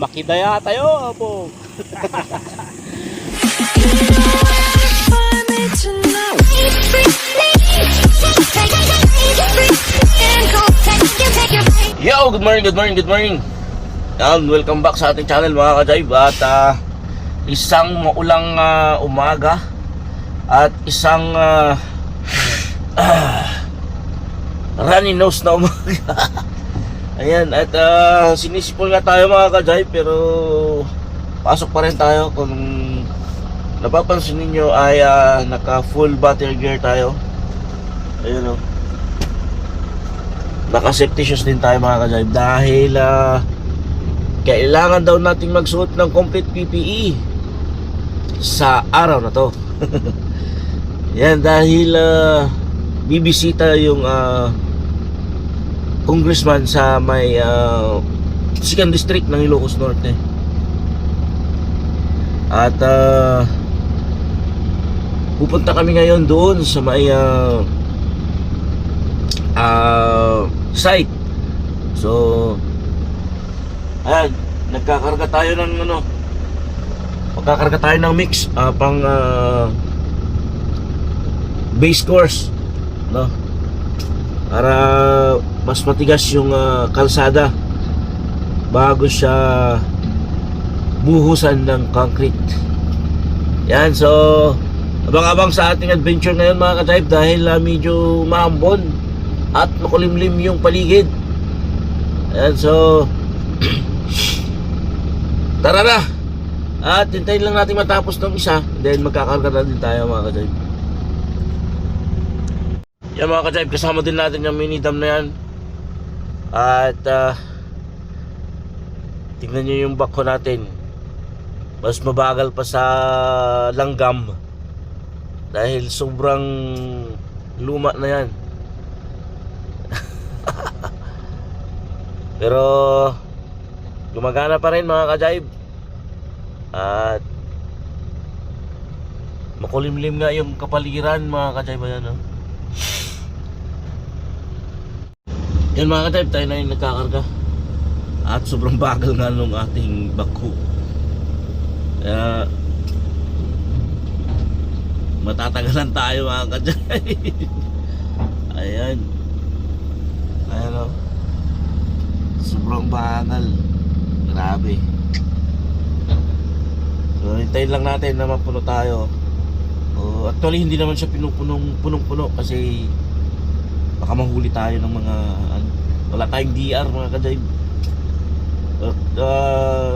Makidaya tayo po. Yo, good morning, good morning, good morning. Yan, welcome back sa ating channel mga kajayb At ah, isang maulang ah, umaga At isang ah, ah, runny nose na umaga Ayan, at uh, sinisipol nga tayo mga kajayb Pero pasok pa rin tayo Kung napapansin ninyo ay ah, naka full battery gear tayo Ayun o Naka safety shoes din tayo mga kajayb Dahil ah, kailangan daw nating magsuot ng complete PPE sa araw na to. Yan dahil ah, bibisita yung ah, congressman sa may uh, second district ng Ilocos Norte. At ah, pupunta kami ngayon doon sa may ah, ah, site. So, Ayan, nagkakarga tayo ng ano Magkakarga tayo ng mix ah, pang ah, base course no para mas matigas yung ah, kalsada bago siya buhusan ng concrete. Yan so abang-abang sa ating adventure ngayon mga ka-type dahil ah, medyo maambon at makulimlim yung paligid. Yan so Tara na! At hintayin lang natin matapos ng isa Then magkakarga na din tayo mga kajayb Yan mga kajayb Kasama din natin yung mini dam na yan At uh, Tingnan nyo yung backhoe natin. Mas mabagal pa sa langgam Dahil sobrang luma na yan. Pero gumagana pa rin mga kajayb at makulimlim nga yung kapaligiran mga kajayb yan no? Yan mga kajayb tayo na yung nagkakarga. At sobrang bagal nga nung ating baku kaya matatagalan tayo mga kajayb ayan. Ayan o sobrang bagal. Grabe. So hintayin lang natin na mapuno tayo. Oh, actually hindi naman siya pinupunong punong-puno kasi baka mahuli tayo ng mga wala tayong DR mga kadayb At, uh,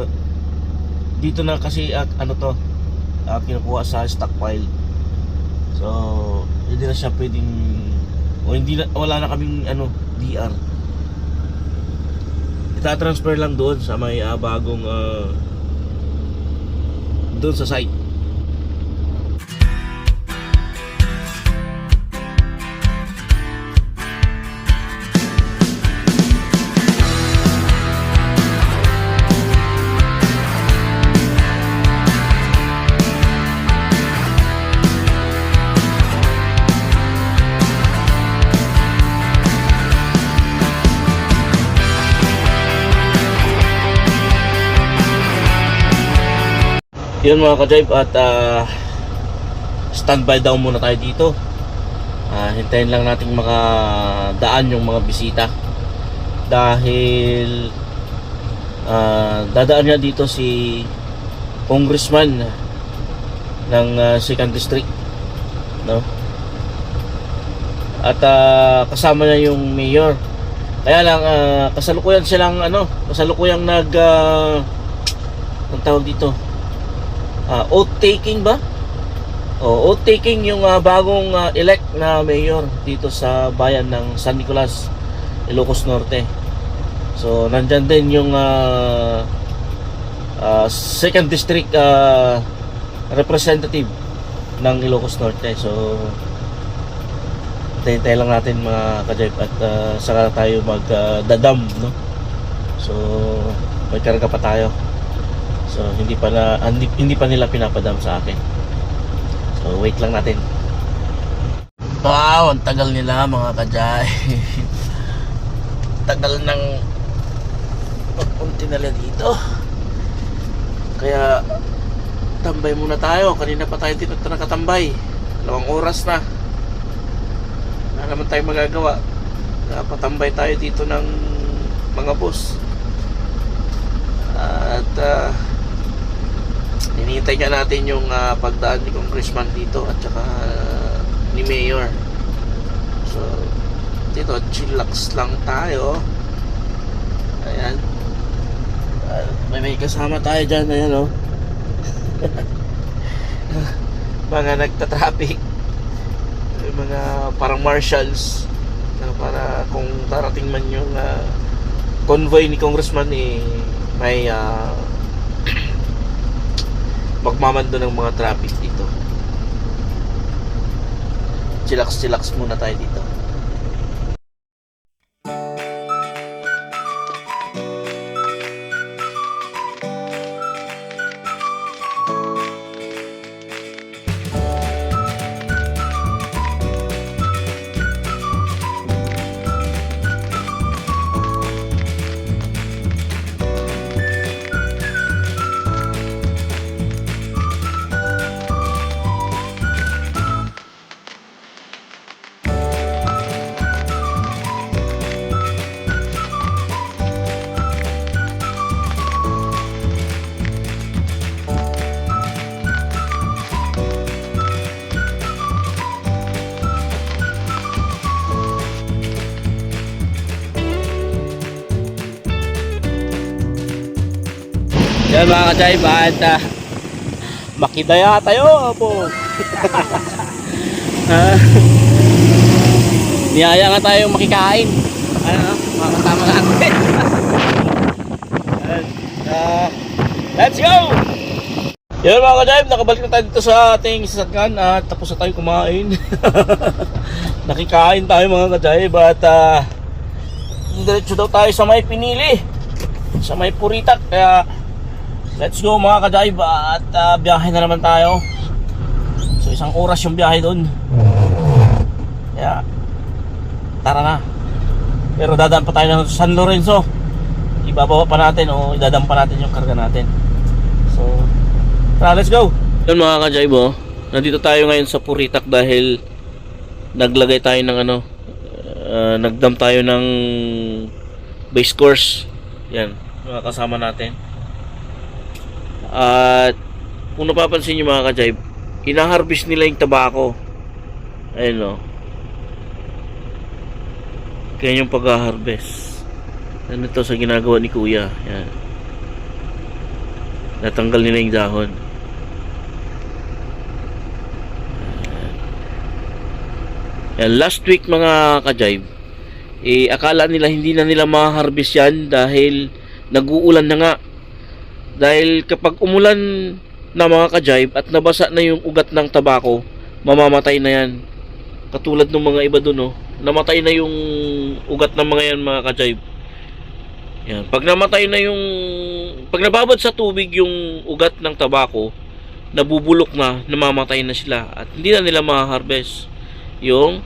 dito na kasi at ano to uh, kinukuha sa stockpile. So hindi na siya pwedeng o hindi na, wala na kaming ano DR itatransfer lang doon sa may ah, bagong ah, doon sa site yun mga ka-drive at ah, standby daw muna tayo dito. Ah, hintayin lang natin makadaan yung mga bisita. Dahil ah, dadaan nga dito si congressman ng ah, second district no? At ah, kasama niya yung mayor. Kaya lang ah, kasalukuyan silang ano kasalukuyang nag uh, ang tawag dito uh, oath taking ba? O, oath taking yung ah, bagong ah, elect na mayor dito sa bayan ng San Nicolas, Ilocos Norte. So, nandyan din yung ah, ah, second district ah, representative ng Ilocos Norte. So, tayo lang natin mga kajayp at ah, saka tayo mag-dadam, no? So, may karga pa tayo. So hindi pa hindi, hindi pa nila pinapadam sa akin. So wait lang natin. Wow, ang tagal nila mga kajay. tagal ng pagpunti nila dito. Kaya tambay muna tayo. Kanina pa tayo dito nakatambay. Dalawang oras na. Wala naman tayo magagawa. Napatambay tayo dito ng mga boss. At uh, Hinihintay nga natin yung ah, pagdaan ni Congressman dito at saka ah, ni Mayor. So, dito, chillax lang tayo. Ayan. Ah, may may kasama tayo dyan. Ayan, oh. mga nagta-traffic. Mga parang marshals na para kung darating man yung ah, convoy ni Congressman eh, may ah, magmamando ng mga traffic dito. Chillax-chillax muna tayo dito. Yan mga kajay, at uh, makidaya tayo po. Ah, Niyaya nga tayong makikain. Ano, mga kasama natin. Ah, let's go! Yan mga kajay, nakabalik na tayo dito sa ating sasakyan at tapos na tayo kumain. Nakikain tayo mga at uh, diretso daw tayo sa may pinili. Sa may puritak, kaya Let's go mga ka-dive at uh, biyahe na naman tayo. So isang oras yung biyahe doon. Kaya tara na. Pero dadaan pa tayo ng San Lorenzo. Ibababa pa natin o idadaan pa natin yung karga natin. So tara let's go. Yun mga ka-dive oh. Nandito tayo ngayon sa Puritak dahil naglagay tayo ng ano uh, nagdam tayo ng base course. Yan, mga kasama natin. At kung napapansin nyo mga ka-jive, inaharvest nila yung tabako. Ayun o. Kaya yung pag-harvest. Ano to sa ginagawa ni Kuya. Yan. Natanggal nila yung dahon. Yan. Last week mga ka-jive, eh, akala nila hindi na nila ma-harvest yan dahil nag-uulan na nga dahil kapag umulan na mga ka-jive at nabasa na yung ugat ng tabako, mamamatay na yan. Katulad ng mga iba dun, oh, namatay na yung ugat ng mga yan mga ka-jive. Yan. Pag namatay na yung pag nababad sa tubig yung ugat ng tabako, nabubulok na, namamatay na sila at hindi na nila ma-harvest yung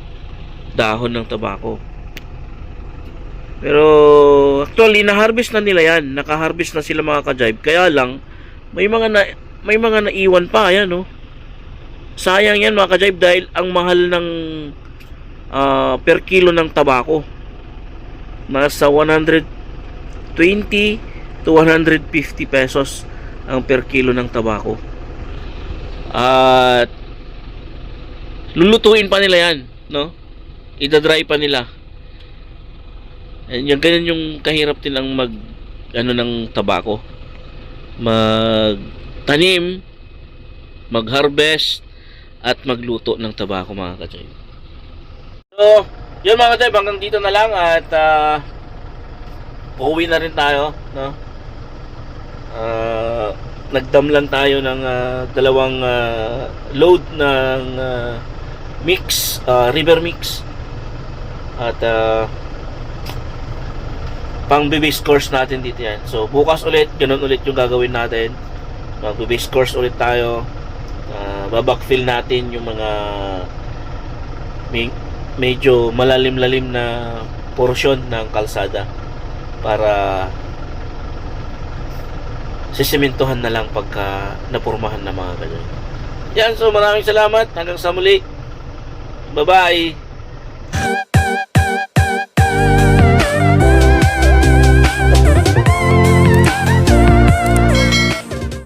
dahon ng tabako. Pero actually na-harvest na nila 'yan. Naka-harvest na sila mga ka-jive. Kaya lang may mga na, may mga naiwan pa ayan no. Sayang 'yan mga ka-jive dahil ang mahal ng ah, per kilo ng tabako. Nasa 120 to 150 pesos ang per kilo ng tabako. At lulutuin pa nila 'yan, no? Ida-dry pa nila. And yung ganyan yung kahirap nilang mag ano ng tabako. Mag tanim, mag-harvest at magluto ng tabako mga kachay. So, yun mga kachay, hanggang dito na lang at uh, uuwi na rin tayo, no? Uh, nagdam lang tayo ng ah, dalawang ah, load ng ah, mix, ah, river mix. At uh, pang base course natin dito yan. So, bukas ulit, ganun ulit yung gagawin natin. Mag base course ulit tayo. Uh, babackfill natin yung mga may, medyo malalim-lalim na portion ng kalsada para Sisementohan na lang pagka napurmahan na mga ganyan. Yan, so maraming salamat. Hanggang sa muli. Bye-bye.